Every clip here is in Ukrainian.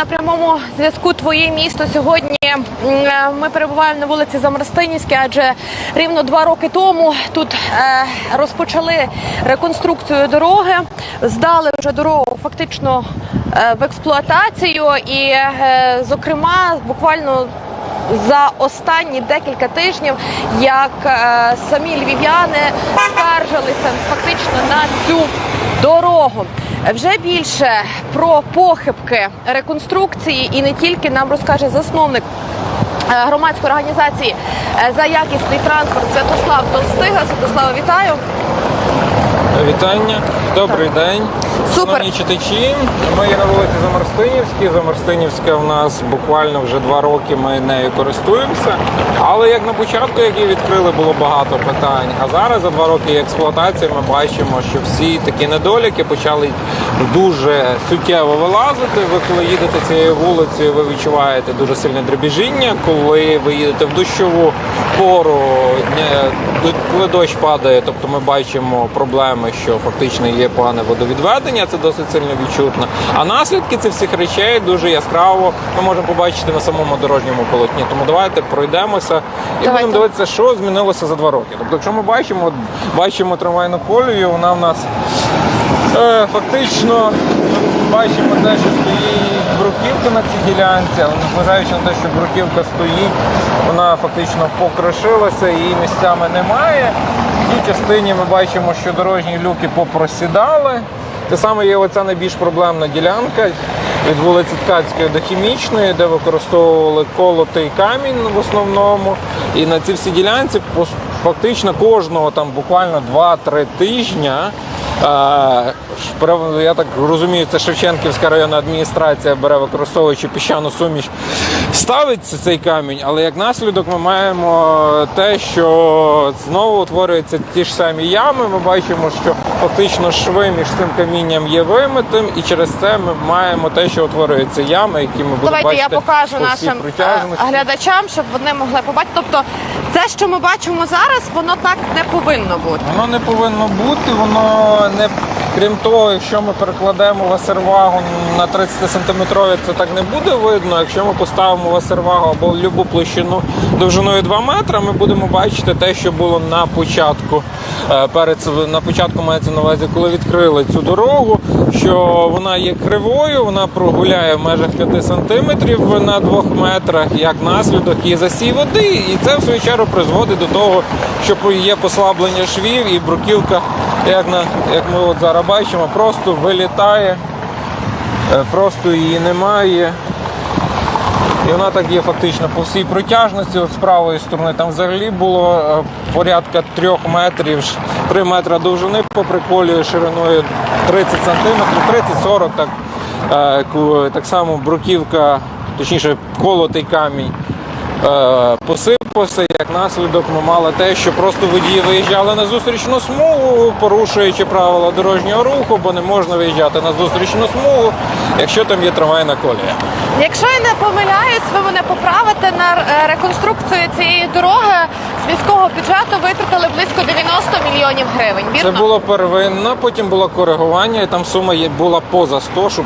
на прямому зв'язку Твоє місто. Сьогодні е, ми перебуваємо на вулиці Замарстинівській, адже рівно два роки тому тут е, розпочали реконструкцію дороги, здали вже дорогу фактично е, в експлуатацію, і, зокрема, буквально за останні декілька тижнів, як самі львів'яни скаржилися фактично на цю дорогу. Вже більше про похибки реконструкції і не тільки нам розкаже засновник е, громадської організації е, за якісний транспорт Святослав Толстига. Святослава, вітаю. Вітання, добрий день. Супер. Читачі. Ми є на вулиці Замарстинівській. Замарстинівська в нас буквально вже два роки ми нею користуємося. Але як на початку, як її відкрили, було багато питань. А зараз за два роки експлуатації ми бачимо, що всі такі недоліки почали дуже суттєво вилазити. Ви коли їдете цією вулицею, ви відчуваєте дуже сильне дребіжіння. Коли ви їдете в дощову пору, коли дощ падає, тобто ми бачимо проблеми, що фактично є погане водовідведення, це досить сильно відчутно. А наслідки цих всіх речей дуже яскраво ми можемо побачити на самому дорожньому полотні. Тому давайте пройдемося і Давайте. будемо дивитися, що змінилося за два роки. Тобто, якщо ми бачимо, от бачимо трамвайну колію, вона в нас Е, Фактично ми бачимо те, що стоїть бруківка на цій ділянці, але незважаючи на те, що бруківка стоїть, вона фактично покрошилася, її місцями немає. В тій частині ми бачимо, що дорожні люки попросідали. Те саме є оця найбільш проблемна ділянка від вулиці Ткацької до Хімічної, де використовували колотий камінь в основному. І на цій всій ділянці фактично кожного там буквально 2-3 тижня. Я так розумію, це Шевченківська районна адміністрація бере, використовуючи піщану суміш, ставиться цей камінь, але як наслідок ми маємо те, що знову утворюються ті ж самі ями. Ми бачимо, що фактично шви між цим камінням є вимитим, і через це ми маємо те, що утворюються ями, які ми будемо Давайте бачити я покажу по нашим е, глядачам, щоб вони могли побачити. Тобто, це, що ми бачимо зараз, воно так не повинно бути. Воно не повинно бути, воно не крім того, якщо ми перекладемо васервагу на 30 сантиметрові, це так не буде видно. Якщо ми поставимо васервагу або любу площину довжиною 2 метри, ми будемо бачити те, що було на початку. Е, Перед на початку мається на увазі, коли відкрили цю дорогу, що вона є кривою, вона прогуляє в межах 5 сантиметрів на 2 метрах, як наслідок є засій води, і це в свою чергу призводить до того, що є послаблення швів і бруківка, як на як ми от зараз бачимо, просто вилітає, е, просто її немає. І вона так є фактично по всій протяжності. От з правої сторони там взагалі було е, порядка трьох метрів, 3 метри довжини по приколі шириною 30 сантиметрів, 30-40 так. Е, Так само бруківка, точніше колотий камінь посипався. Як наслідок ми мали те, що просто водії виїжджали на зустрічну смугу, порушуючи правила дорожнього руху, бо не можна виїжджати на зустрічну смугу, якщо там є трамвайна колія. Якщо я не помиляюсь, ви мене поправите на е, реконструкцію цієї дороги з міського бюджету витратили близько 90 мільйонів гривень. Вірно? Це було первинно, потім було коригування, і там сума є була поза 100, щоб,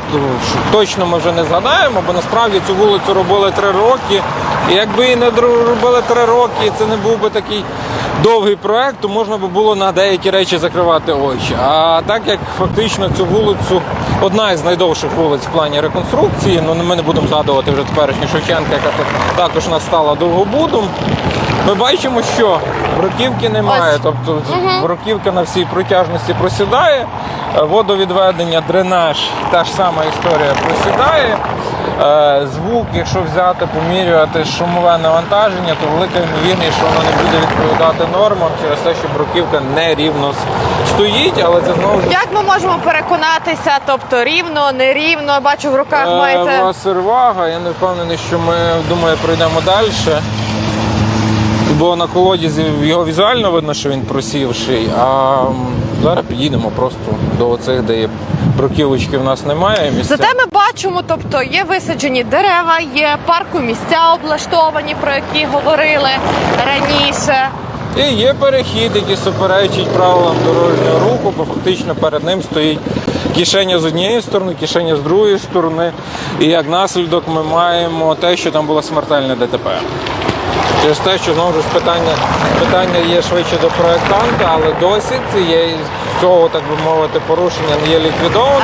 щоб точно ми вже не згадаємо, бо насправді цю вулицю робили три роки. І якби її не дро- робили три роки, і це не був би такий довгий проект, то можна би було на деякі речі закривати очі. А так як фактично цю вулицю одна із найдовших вулиць в плані реконструкції, ну ми не будемо згадувати вже теперішню Шевченка, яка тут також у нас стала довгобудом. Ми бачимо, що бруківки немає, Ось. тобто бруківка на всій протяжності просідає, е, водовідведення, дренаж, та ж сама історія просідає. Е, Звук, якщо взяти, помірювати шумове навантаження, то велика ймовірність, що воно не буде відповідати нормам через те, що бруківка нерівно с- стоїть, але це знову ж Як ми можемо переконатися, тобто рівно, нерівно, Я бачу в руках Е, маєте. Васервага, я не впевнений, що ми думаю, пройдемо далі. Бо на колодязі його візуально видно, що він просівший, а зараз підійдемо просто до оцих, де є бруківочки в нас немає. Місця. Зате ми бачимо, тобто є висаджені дерева, є парку місця облаштовані, про які говорили раніше. І є перехід, який суперечить правилам дорожнього руху, бо фактично перед ним стоїть кишеня з однієї сторони, кишеня з другої сторони. І як наслідок ми маємо те, що там було смертельне ДТП. Через те, що знову ж питання, питання є швидше до проєктанта, але досі цієї цього, так би мовити, порушення не є ліквідовано.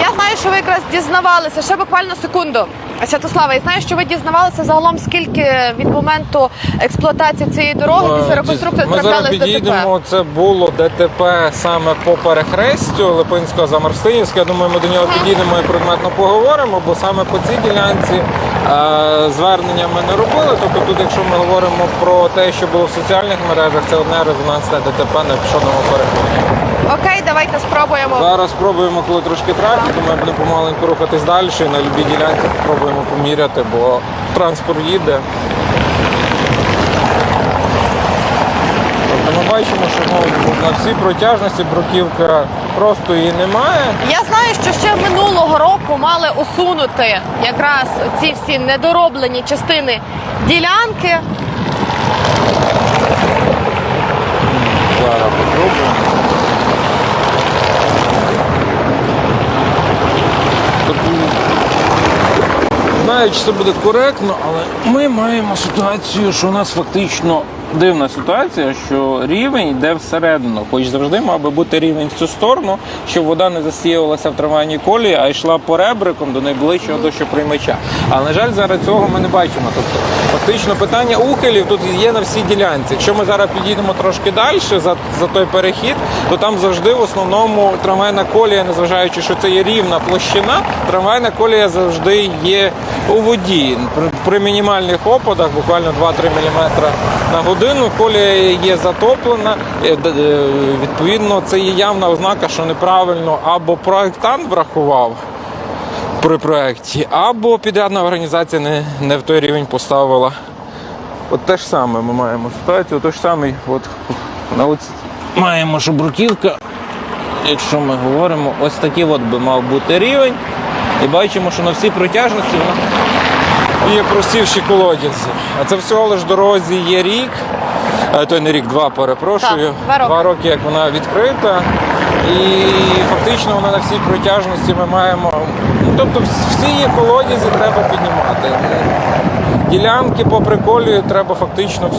Я знаю, що ви якраз дізнавалися ще буквально секунду. Святослава, я знаю, що ви дізнавалися загалом скільки від моменту експлуатації цієї дороги після реконструкції Ми зараз траплялись ДТП. підійдемо. Це було ДТП саме по перехрестю Липинського Замарсинівська. Я думаю, ми до нього підійдемо і предметно поговоримо, бо саме по цій ділянці е, звернення ми не робили. Тобто тут, якщо ми говоримо про те, що було в соціальних мережах, це одне резонансне ДТП на пішохідному переході. Окей, давайте спробуємо. Зараз спробуємо, коли трошки трафіку, ми будемо помаленьку рухатись далі на любій ділянці спробуємо поміряти, бо транспорт їде. Тобто ми бачимо, що ну, на всій протяжності бруківка просто її немає. Я знаю, що ще минулого року мали усунути якраз ці всі недороблені частини ділянки. Зараз попробуємо. Тобто, Знаю, чи це буде коректно, але ми маємо ситуацію, що у нас фактично дивна ситуація, що рівень йде всередину. Хоч завжди мав би бути рівень в цю сторону, щоб вода не засіювалася в трамвайній колії, а йшла по ребрикам до найближчого дощоприймача. Але, на жаль, зараз цього ми не бачимо. Тобто, фактично питання ухилів тут є на всій ділянці. Якщо ми зараз підійдемо трошки далі за, за той перехід, то там завжди в основному трамвайна колія, незважаючи, що це є рівна площина, трамвайна колія завжди є у воді. При, при мінімальних опадах, буквально 2-3 мм на годину, колія є затоплена. Е, е, Відповідно, це є явна ознака, що неправильно або проектант врахував при проєкті, або підрядна організація не, не в той рівень поставила. От те ж саме ми маємо ситуацію, той ж самий, от на оці маємо, що якщо ми говоримо, ось такий от би мав бути рівень. І бачимо, що на всій протяжності вона є просівші колодязі. А це всього лиш дорозі є рік, е, той не рік, два перепрошую. Так, два роки. як вона відкрита. І фактично вона на всій протяжності ми маємо. Ну, тобто всі її колодязі треба піднімати. Ділянки по приколі треба фактично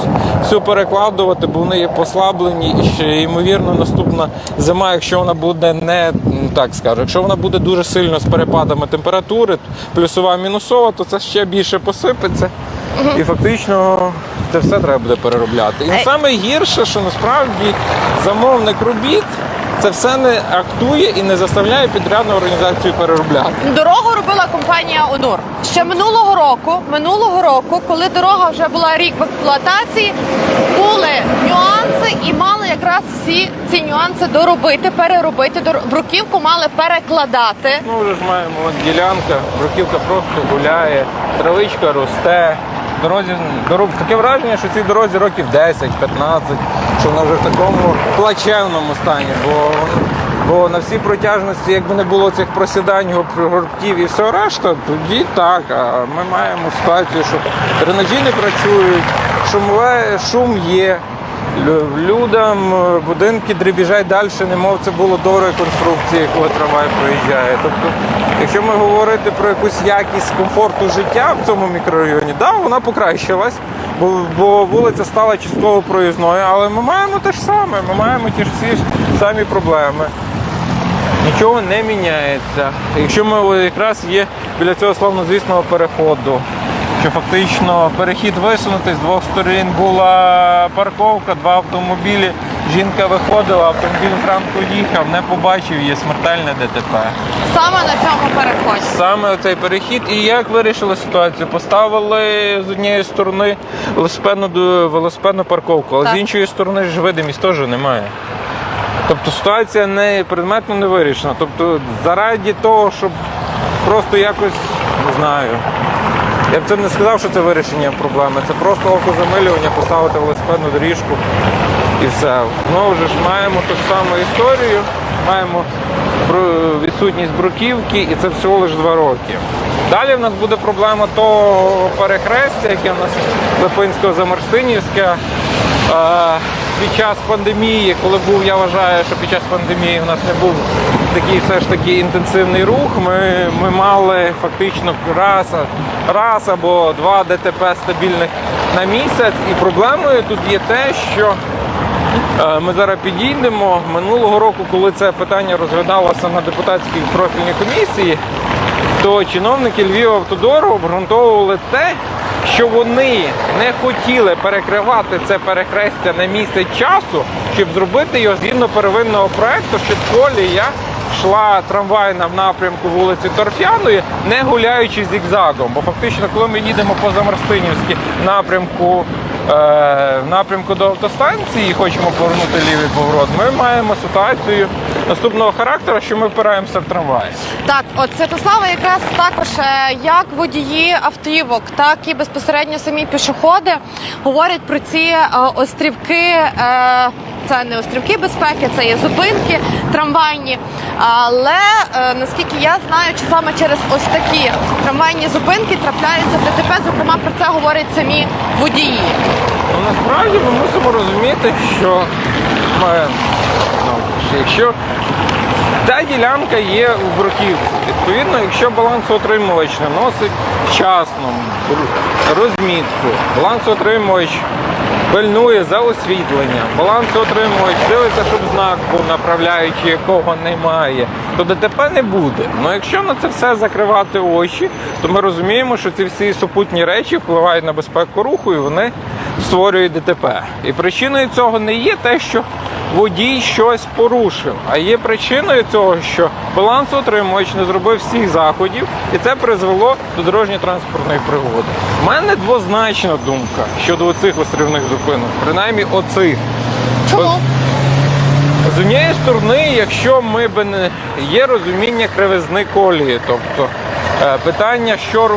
всю перекладувати, бо вони є послаблені. І ще ймовірно наступна зима, якщо вона буде не м, так скажу, якщо вона буде дуже сильно з перепадами температури, плюсова мінусова, то це ще більше посипеться. І фактично це все треба буде переробляти. І саме гірше, що насправді замовник робіт це все не актує і не заставляє підрядну організацію переробляти. Дорогу робила компанія Онур. Ще минулого року, минулого року, коли дорога вже була рік в експлуатації, були нюанси і мали якраз всі ці нюанси доробити, переробити. Бруківку мали перекладати. Ну, вже ж маємо от ділянка, бруківка просто гуляє, травичка росте. Дорозі, дорог, таке враження, що цій дорозі років 10-15, що вона вже в такому плачевному стані. Бо, бо на всій протяжності, якби не було цих просідань, горбків і все решта, тоді так. А ми маємо ситуацію, що дренажі не працюють, шумове, шум є. Лю- Людям е, будинки дребіжать далі, немов це було до реконструкції, коли трамвай проїжджає. Тобто, якщо ми говорити про якусь якість комфорту життя в цьому мікрорайоні, да, вона покращилась, бо, бо вулиця стала частково проїзною, але ми маємо те ж саме, ми маємо ті ж всі ж самі проблеми. Нічого не міняється. Якщо ми якраз є біля цього славнозвісного переходу, що фактично перехід висунутий з двох сторін була парковка, два автомобілі. Жінка виходила, автомобіль зранку їхав, не побачив, є смертельне ДТП. Саме на цьому переході. Саме цей перехід. І як вирішили ситуацію? Поставили з однієї сторони велосипедну, велосипедну парковку, але Так. з іншої сторони ж видимість теж немає. Тобто ситуація не предметно не вирішена. Тобто, заради того, щоб просто якось не знаю. Я б це не сказав, що це вирішення проблеми. Це просто окозамилювання, поставити велосипедну доріжку і все. Знову ж маємо ту ж саму історію, маємо відсутність бруківки, і це всього лише два роки. Далі в нас буде проблема того перехрестя, яке в нас Липинського Замарстинівське. Під час пандемії, коли був, я вважаю, що під час пандемії у нас не був такий все ж таки інтенсивний рух. Ми, ми мали фактично раз, раз або два ДТП стабільних на місяць. І проблемою тут є те, що Е, Ми зараз підійдемо. Минулого року, коли це питання розглядалося на депутатській профільній комісії, то чиновники Львівавтодору обґрунтовували те, що вони не хотіли перекривати це перехрестя на місяць часу, щоб зробити його згідно первинного проекту, щоб колія йшла трамвайна в напрямку вулиці Торфяної, не гуляючи зігзагом. Бо фактично, коли ми їдемо по Замарстинівській напрямку в напрямку до автостанції і хочемо повернути лівий поворот, ми маємо ситуацію наступного характеру, що ми впираємося в трамвай. Так, от Святослава якраз також е, як водії автівок, так і безпосередньо самі пішоходи говорять про ці е, острівки. Е, Це не острівки безпеки, це є зупинки трамвайні. Але е, наскільки я знаю, чи саме через ось такі трамвайні зупинки трапляються ДТП. Зокрема, про це говорять самі водії. Ну насправді ми мусимо розуміти, що ми, ну, якщо ця ділянка є у бруківці, відповідно, якщо балансоутримувач не носить вчасно розмітку, балансоутримувач пильнує за освітлення, баланс отримують, дивиться, щоб знак був направляючи, якого немає, то ДТП не буде. Ну якщо на це все закривати очі, то ми розуміємо, що ці всі супутні речі впливають на безпеку руху і вони створюють ДТП. І причиною цього не є те, що водій щось порушив, а є причиною цього, що балансоутримувач не зробив всіх заходів, і це призвело до дорожньо-транспортної пригоди. У мене двозначна думка щодо оцих острівних зупинок, принаймні оцих. Чому? З однієї сторони, якщо ми би не є розуміння кривизни колії, тобто е, питання, що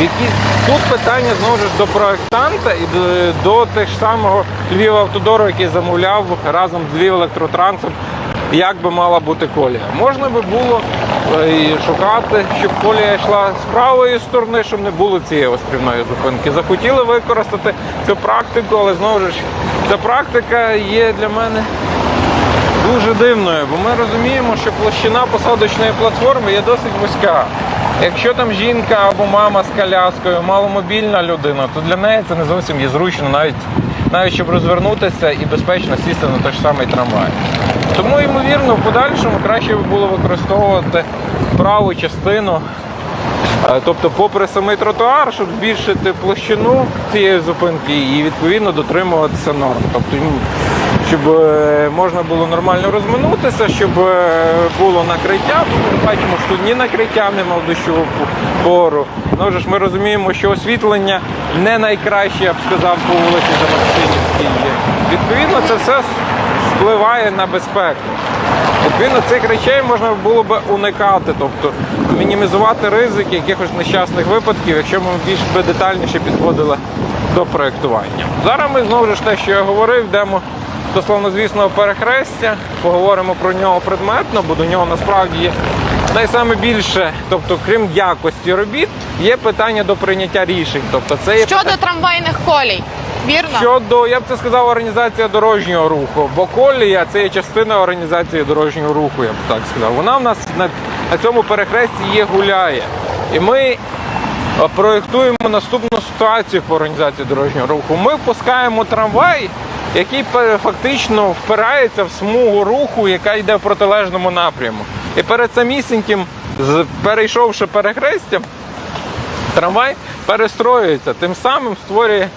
які тут питання знову ж до проектанта і до, до тих самого Львів автодору, який замовляв разом з Львів електротрансом, як би мала бути колія. Можна би було е, і шукати, щоб колія йшла з правої сторони, щоб не було цієї острівної зупинки. Захотіли використати цю практику, але знову ж ця практика є для мене дуже дивною, бо ми розуміємо, що площина посадочної платформи є досить вузька. Якщо там жінка або мама з коляскою, маломобільна людина, то для неї це не зовсім є зручно, навіть навіть щоб розвернутися і безпечно сісти на той ж самий трамвай. Тому, ймовірно, в подальшому краще би було використовувати праву частину Е, Тобто, попри самий тротуар, щоб збільшити площину цієї зупинки і відповідно дотримуватися норм. Тобто, щоб е, можна було нормально розминутися, щоб е, було накриття. Ми бачимо, що ні накриття нема в дощову пору. Ну ж ми розуміємо, що освітлення не найкраще, я б сказав, по вулиці Замарсинівській є. Відповідно, це все впливає на безпеку. Відповідно, цих речей можна було б уникати, тобто мінімізувати ризики якихось нещасних випадків, якщо ми більш би детальніше підходили до проєктування. Зараз ми знову ж те, що я говорив, йдемо до славнозвісного перехрестя, поговоримо про нього предметно, бо до нього насправді є найсаме більше, тобто, крім якості робіт, є питання до прийняття рішень. Тобто, це є Щодо трамвайних колій, вірно? Щодо, я б це сказав, організація дорожнього руху, бо колія це є частина організації дорожнього руху, я б так сказав. Вона в нас на, на цьому перехресті є гуляє. І ми е, проєктуємо наступну ситуацію по організації дорожнього руху. Ми впускаємо трамвай, який фактично впирається в смугу руху, яка йде в протилежному напряму. І перед самісіньким, перейшовши перехрестя, трамвай перестроюється, тим самим створює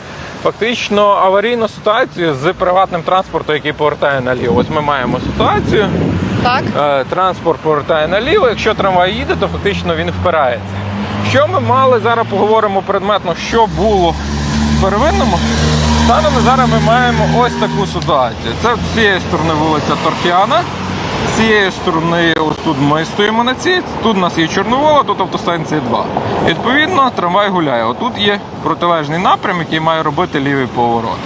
фактично аварійну ситуацію з приватним транспортом, який повертає наліво. Ось ми маємо ситуацію. Так. Е, Транспорт повертає наліво. Якщо трамвай їде, то фактично він впирається. Що ми мали зараз поговоримо предметно, що було в первинному. Станом зараз ми маємо ось таку ситуацію. Це з цієї сторони вулиця Торфяна. З цієї сторони, ось тут ми стоїмо на цій, тут у нас є Чорновола, тут автостанція 2. Відповідно, трамвай гуляє. Отут є протилежний напрям, який має робити лівий поворот.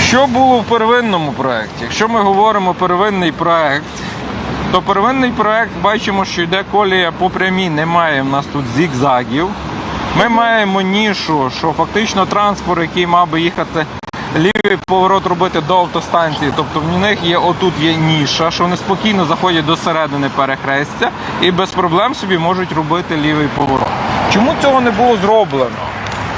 Що було в первинному проєкті? Якщо ми говоримо первинний проєкт, то первинний проєкт бачимо, що йде колія по прямій, немає в нас тут зігзагів. Ми маємо нішу, що фактично транспорт, який мав би їхати лівий поворот робити до автостанції. Тобто в них є отут є ніша, що вони спокійно заходять до середини перехрестя і без проблем собі можуть робити лівий поворот. Чому цього не було зроблено?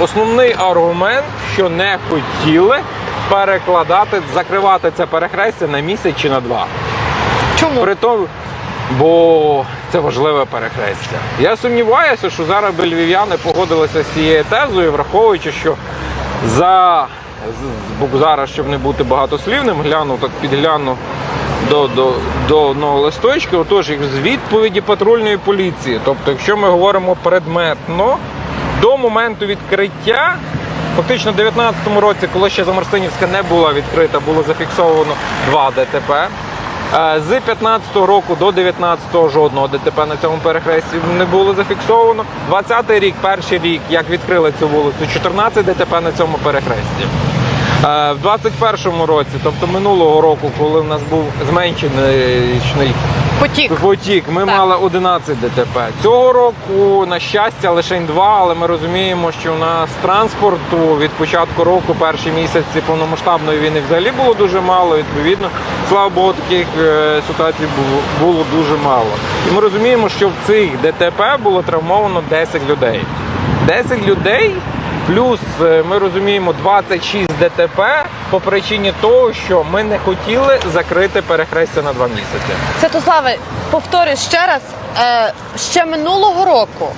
Основний аргумент, що не хотіли перекладати, закривати це перехрестя на місяць чи на два. Чому? При тому, бо це важливе перехрестя. Я сумніваюся, що зараз би львів'яни погодилися з цією тезою, враховуючи, що за зараз, щоб не бути багатослівним, гляну так підгляну до, до, до одного листочка, отож, з відповіді патрульної поліції. Тобто, якщо ми говоримо предметно, до моменту відкриття. Фактично, в 2019 році, коли ще Замарстинівська не була відкрита, було зафіксовано два ДТП. З 15 року до 19 жодного ДТП на цьому перехресті не було зафіксовано. 20 рік, перший рік, як відкрили цю вулицю, 14 ДТП на цьому перехресті. В 21 році, тобто минулого року, коли в нас був зменшений Потік. потік, ми Так. мали 11 ДТП. Цього року, на щастя, лише два, але ми розуміємо, що у нас транспорту від початку року, перші місяці повномасштабної війни взагалі було дуже мало. Відповідно, слава Богу, таких е, ситуацій було, було дуже мало. І ми розуміємо, що в цих ДТП було травмовано 10 людей. 10 людей. Плюс е, ми розуміємо 26 ДТП по причині того, що ми не хотіли закрити перехрестя на два місяці. Святославе, повторюю ще раз, е, ще минулого року,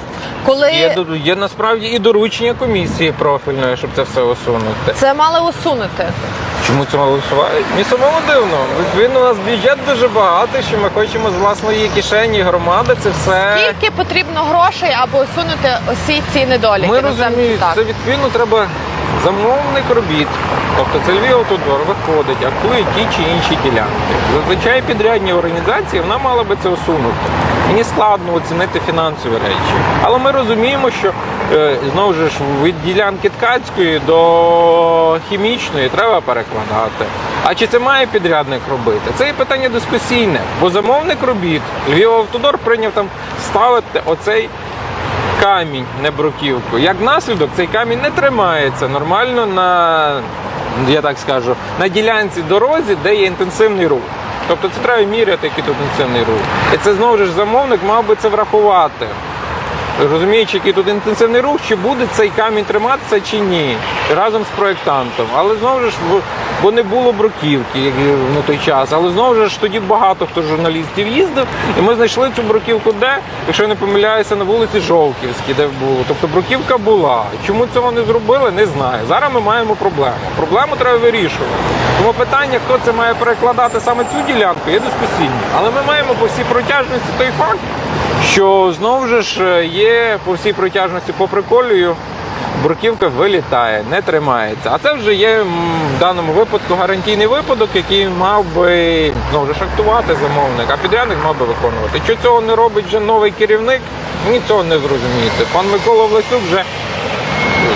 коли Є, до- є насправді і доручення комісії профільної, щоб це все усунути. це мали усунути. Чому це голосувають? Мені самому дивно. Відповідно, у нас бюджет дуже багатий, що ми хочемо з власної кишені громади це все. Скільки потрібно грошей, аби усунути усі ці недоліки? Ми Називаємо розуміємо, так. це відповідно треба замовник робіт. Тобто це Львів автодор виходить, актує ті чи інші ділянки. Зазвичай підрядні організації вона мала би це усунути. Мені складно оцінити фінансові речі. Але ми розуміємо, що е, знову ж від ділянки ткацької до хімічної треба перекладати. А чи це має підрядник робити? Це є питання дискусійне, бо замовник робіт Львів автодор прийняв там ставити оцей камінь, не бруківку. Як наслідок, цей камінь не тримається нормально на, я так скажу, на ділянці дорозі, де є інтенсивний рух. Тобто це треба міряти, який тут інтенсивний рух. І це знову ж замовник мав би це врахувати. Розуміючи, який тут інтенсивний рух, чи буде цей камінь триматися чи ні, разом з проєктантом. Але знову ж, бо- не було бруківки як на той час. Але знову ж тоді багато хто журналістів їздив, і ми знайшли цю бруківку де, якщо я не помиляюся, на вулиці Жовківській, де було. Тобто бруківка була. Чому цього не зробили, не знаю. Зараз ми маємо проблему. Проблему треба вирішувати. Тому питання, хто це має перекладати саме цю ділянку, є дискусійні. Але ми маємо по всій протяжності той факт, що знову ж е, є по всій протяжності по приколію. Бруківка вилітає, не тримається. А це вже є в даному випадку гарантійний випадок, який мав би знову ж актувати замовник, а підрядник мав би виконувати. Що цього не робить вже новий керівник, мені цього не зрозуміти. Пан Микола Власюк вже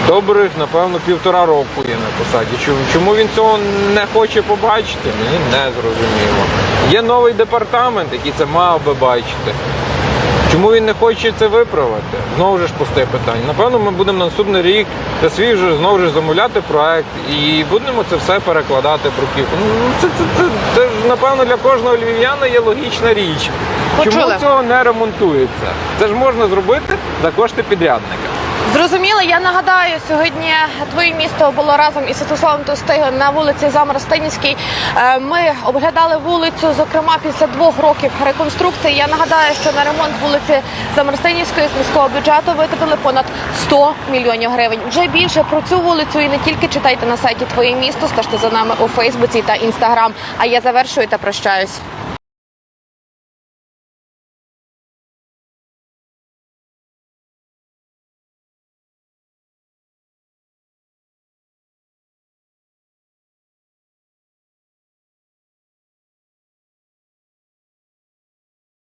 добрих, напевно, півтора року є на посаді. Чому він цього не хоче побачити, мені не зрозуміло. Є новий департамент, який це мав би бачити. Чому він не хоче це виправити? Знову ж пусте питання. Напевно, ми будемо на наступний рік та свій вже знову ж замовляти проект і будемо це все перекладати бруківку. Ну це, це, це, це ж напевно для кожного львів'яна є логічна річ. Почули. Чому цього не ремонтується? Це ж можна зробити за кошти підрядника. Зрозуміло, я нагадаю, сьогодні твоє місто було разом із Святославом Тостигом на вулиці Замаростинівській. Е, Ми оглядали вулицю, зокрема після двох років реконструкції. Я нагадаю, що на ремонт вулиці Замаростинівської з міського бюджету витратили понад 100 мільйонів гривень. Вже більше про цю вулицю і не тільки читайте на сайті Твоє місто, стежте за нами у Фейсбуці та Інстаграм. А я завершую та прощаюсь.